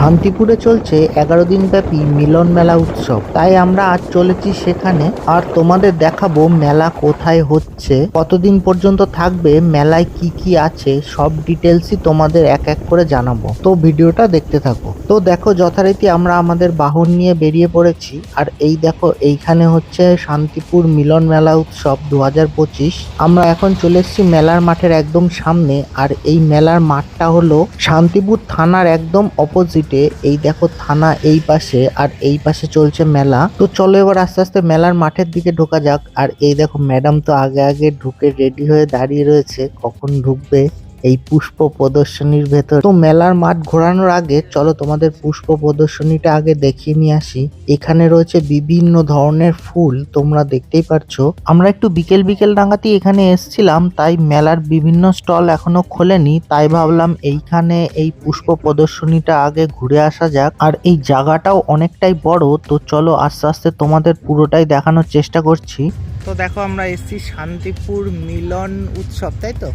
শান্তিপুরে চলছে এগারো দিন ব্যাপী মিলন মেলা উৎসব। তাই আমরা আজ চলেছি সেখানে। আর তোমাদের দেখাবো মেলা কোথায় হচ্ছে, কতদিন পর্যন্ত থাকবে, মেলায় কি কি আছে, সব ডিটেলসই তোমাদের এক এক করে জানাব। তো ভিডিওটা দেখতে থাকো। তো দেখো, যথারীতি আমরা আমাদের বাহন নিয়ে বেরিয়ে পড়েছি। আর এই দেখো, এইখানে হচ্ছে শান্তিপুর মিলন মেলা উৎসব দু হাজার পঁচিশ। আমরা এখন চলে এসেছি মেলার মাঠের একদম সামনে। আর এই মেলার মাঠটা হলো শান্তিপুর থানার একদম অপোজিটে এই দেখো থানা এই পাশে আর এই পাশে চলছে মেলা। তো চলো এবার আস্তে আস্তে মেলার মাঠের দিকে ঢোকা যাক। আর এই দেখো ম্যাডাম তো আগে আগে ঢুকে রেডি হয়ে দাঁড়িয়ে রয়েছে। কখন ঢুকবে? এই পুষ্প প্রদর্শনীর ভেতর। তো মেলার মাঠ ঘোরানোর আগে চলো তোমাদের পুষ্প প্রদর্শনীটা আগে দেখিয়ে নিয়ে আসি। এখানে রয়েছে বিভিন্ন ধরনের ফুল তোমরা দেখতেই পারছ। আমরা একটু বিকেল বিকেল নাগাদই এখানে এসছিলাম, তাই মেলার বিভিন্ন স্টল এখনও খোলেনি। তাই ভাবলাম এইখানে এই পুষ্প প্রদর্শনীটা আগে ঘুরে আসা যাক। আর এই জায়গাটাও অনেকটাই বড়, তো চলো আস্তে আস্তে তোমাদের পুরোটাই দেখানোর চেষ্টা করছি। তো দেখো আমরা এসছি শান্তিপুর মিলন উৎসব, তাই তো?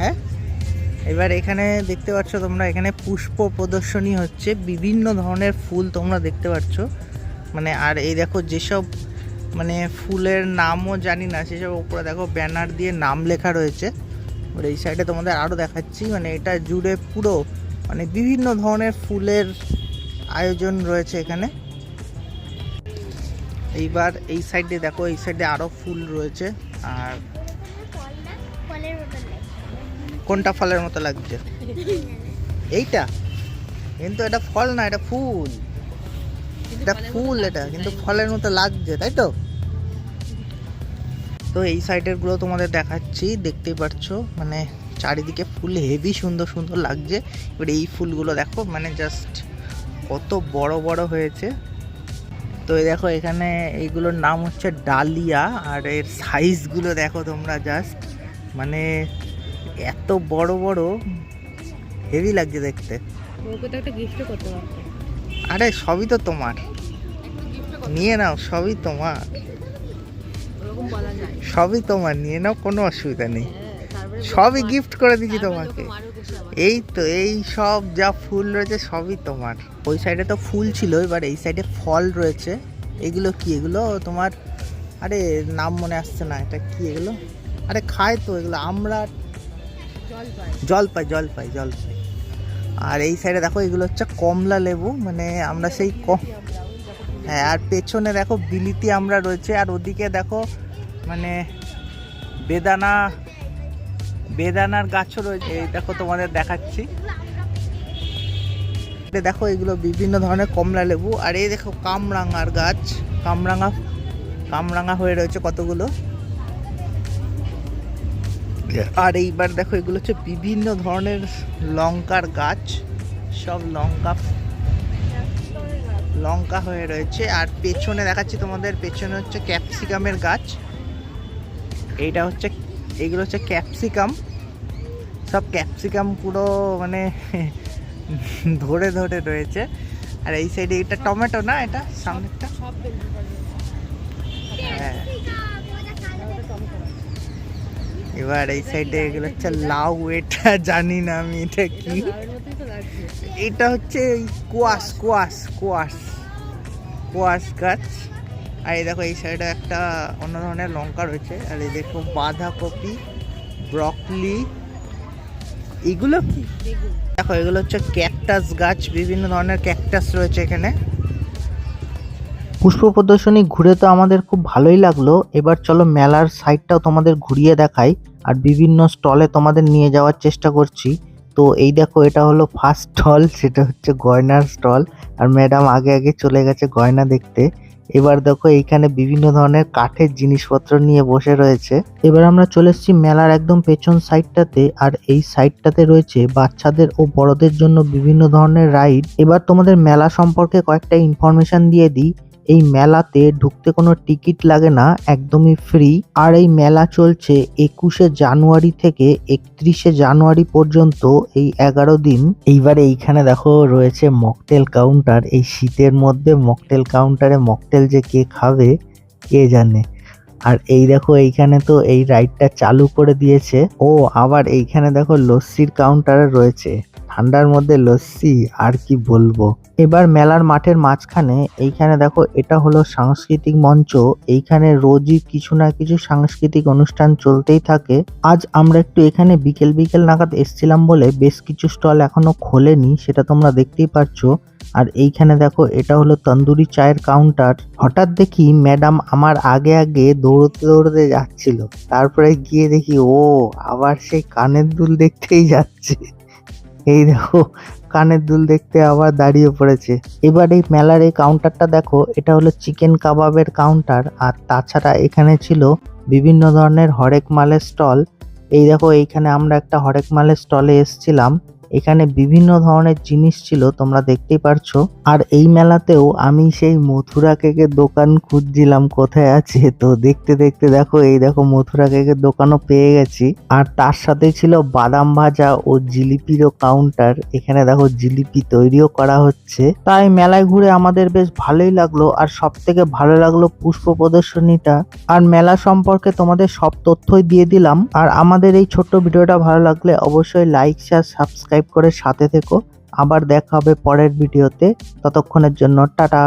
হ্যাঁ? এবার এখানে দেখতে পাচ্ছ তোমরা, এখানে পুষ্প প্রদর্শনী হচ্ছে। বিভিন্ন ধরনের ফুল তোমরা দেখতে পাচ্ছ। মানে আর এই দেখো যেসব মানে ফুলের নামও জানি না, সেসব উপরে দেখো ব্যানার দিয়ে নাম লেখা রয়েছে। এবার এই সাইডে তোমাদের আরও দেখাচ্ছি মানে এটা জুড়ে পুরো মানে বিভিন্ন ধরনের ফুলের আয়োজন রয়েছে এখানে। এইবার এই সাইডে দেখো, এই সাইডে আরও ফুল রয়েছে। আর কোনটা ফলের মতো লাগছে? এইটা? কিন্তু এটা ফল না এটা ফুল। এটা ফুল এটা কিন্তু ফলের মতো লাগছে তাই তো? তো এই সাইডেরগুলো তোমাদের দেখাচ্ছি দেখতেই পারছ। মানে চারিদিকে ফুল হেভি সুন্দর সুন্দর লাগছে। এবার এই ফুলগুলো দেখো মানে জাস্ট কত বড় বড় হয়েছে। তো এই দেখো এখানে এইগুলোর নাম হচ্ছে ডালিয়া আর এর সাইজগুলো দেখো তোমরা জাস্ট মানে এত বড় বড় হেভি লাগছে দেখতে। ওকে তো একটা গিফট করতে পারতো। আরে সবই তো তোমার। নিয়ে নাও সবই তোমার। সবই তোমার নিয়ে নাও কোনো অসুবিধা নেই। হ্যাঁ, সবই গিফট করে দিচ্ছি তোমাকে। এই তো এই সব যা ফুল রয়েছে সবই তোমার। ওই সাইডে তো ফুল ছিল এবার এই সাইডে ফল রয়েছে। এগুলো কি? এগুলো তোমার আরে নাম মনে আসছে না। এটা কি এগুলো? আরে খায় তো এগুলো। আমরা জল পায় জল পাই জল পাই জল আর এই সাইডে দেখো এগুলো হচ্ছে কমলা লেবু মানে আমরা সেই কম হ্যাঁ আর পেছনে দেখো বিলিতি আমরা রয়েছে আর ওদিকে দেখো মানে বেদানা বেদানার গাছও রয়েছে। এই দেখো তোমাদের দেখাচ্ছি। দেখো এগুলো বিভিন্ন ধরনের কমলা লেবু আর এই দেখো কামরাঙার গাছ কামরাঙা কামরাঙা হয়ে রয়েছে কতগুলো? আর এইবার দেখো এগুলো হচ্ছে বিভিন্ন ধরনের লঙ্কার গাছ। সব লঙ্কা লঙ্কা হয়ে রয়েছে। আর পেছনে দেখাচ্ছি তোমাদের পেছনে হচ্ছে ক্যাপসিকামের গাছ। এইটা হচ্ছে এগুলো হচ্ছে ক্যাপসিকাম। সব ক্যাপসিকাম পুরো মানে ধরে ধরে রয়েছে। আর এই সাইডে এটা টমেটো না এটা সামনেরটা সব ফেলতে পারবে হ্যাঁ এবার এই সাইডে এগুলো হচ্ছে লাউ এটা জানি না আমি এটা কি? এটা হচ্ছে কোয়াশ কোয়াশ কোয়াশ কোয়াশ গাছ। আর এই দেখো এই সাইডে একটা অন্য ধরনের লঙ্কা রয়েছে। আর এই দেখো বাঁধাকপি ব্রকলি এগুলো কি? দেখো এগুলো হচ্ছে ক্যাকটাস গাছ বিভিন্ন ধরনের ক্যাকটাস রয়েছে এখানে। পুষ্প প্রদর্শনী ঘুরে তো আমাদের খুব ভালোই লাগল। এবার চলো মেলার সাইডটাও তোমাদের ঘুরিয়ে দেখাই আর বিভিন্ন স্টলে তোমাদের নিয়ে যাওয়ার চেষ্টা করছি। তো এই দেখো, এটা হলো ফার্স্ট স্টল সেটা হচ্ছে গয়নার স্টল আর ম্যাডাম আগে আগে চলে গেছে গয়না দেখতে। এবার দেখো, এইখানে বিভিন্ন ধরনের কাঠের জিনিসপত্র নিয়ে বসে রয়েছে। এবার আমরা চলে এসেছি মেলার একদম পেছন সাইডটাতে আর এই সাইডটাতে রয়েছে বাচ্চাদের ও বড়দের জন্য বিভিন্ন ধরনের রাইড এবার তোমাদের মেলা সম্পর্কে কয়েকটা ইনফরমেশন দিয়ে দিই। এই মেলাতে ঢুকতে কোনো টিকিট লাগে না, একদমই ফ্রি। আর এই মেলা চলছে একুশে জানুয়ারি থেকে একত্রিশে জানুয়ারি পর্যন্ত এই এগারো দিন। এইবার এইখানে দেখো রয়েছে মকটেল কাউন্টার। এই শীতের মধ্যে মকটেল কাউন্টারে মকটেল যে কে খাবে, কে জানে? আর এই দেখো এইখানে তো এই রাইডটা চালু করে দিয়েছে। ও, আবার এইখানে দেখো লস্যির কাউন্টারে রয়েছে। ঠান্ডার মধ্যে লস্যি, আর কি বলব? এবার মেলার মাঠের মাঝখানে, এইখানে দেখো এটা হলো সাংস্কৃতিক মঞ্চ, এইখানে রোজই কিছু না কিছু সাংস্কৃতিক অনুষ্ঠান চলতেই থাকে। আজ আমরা একটু এখানে বিকেল বিকেল নাগাদ এসছিলাম বলে বেশ কিছু স্টল এখনও খোলেনি, সেটা তোমরা দেখতেই পারছ। আর এইখানে দেখো এটা হলো তন্দুরি চায়ের কাউন্টার। হঠাৎ দেখি ম্যাডাম আমার আগে আগে দৌড়তে দৌড়তে যাচ্ছিল। তারপরে গিয়ে দেখি, ও আবার সেই কানের দুল দেখতেই যাচ্ছে। এই দেখো, কানের দুল দেখতে আবার দাঁড়িয়ে পড়েছে। এবার এই মেলার এই কাউন্টারটা দেখো, এটা হলো চিকেন কাবাবের কাউন্টার আর তাছাড়া এখানে ছিল বিভিন্ন ধরনের হরেক মালের স্টল এই দেখো, এইখানে আমরা একটা হরেক মালের স্টলে এসছিলাম। এখানে বিভিন্ন ধরনের জিনিস ছিল, তোমরা দেখতেই পারছ। আর এই মেলাতেও আমি সেই মথুরা কেকের দোকান খুঁজছিলাম, কোথায় আছে? তো দেখতে দেখতে দেখো, এই দেখো মথুরা কেকের দোকানও পেয়ে গেছি। আর তার সাথে ছিল বাদাম ভাজা ও জিলিপিরও কাউন্টার এখানে দেখো জিলিপি তৈরিও করা হচ্ছে। তাই মেলায় ঘুরে আমাদের বেশ ভালোই লাগল, আর সব থেকে ভালো লাগল পুষ্প প্রদর্শনীটা। আর মেলা সম্পর্কে তোমাদের সব তথ্যই দিয়ে দিলাম। আর আমাদের এই ছোট্ট ভিডিওটা ভালো লাগলে অবশ্যই লাইক শেয়ার সাবস্ক্রাইব করে সাথে থেকো। আবার দেখা হবে পরের ভিডিওতে। ততক্ষণের জন্য টাটা।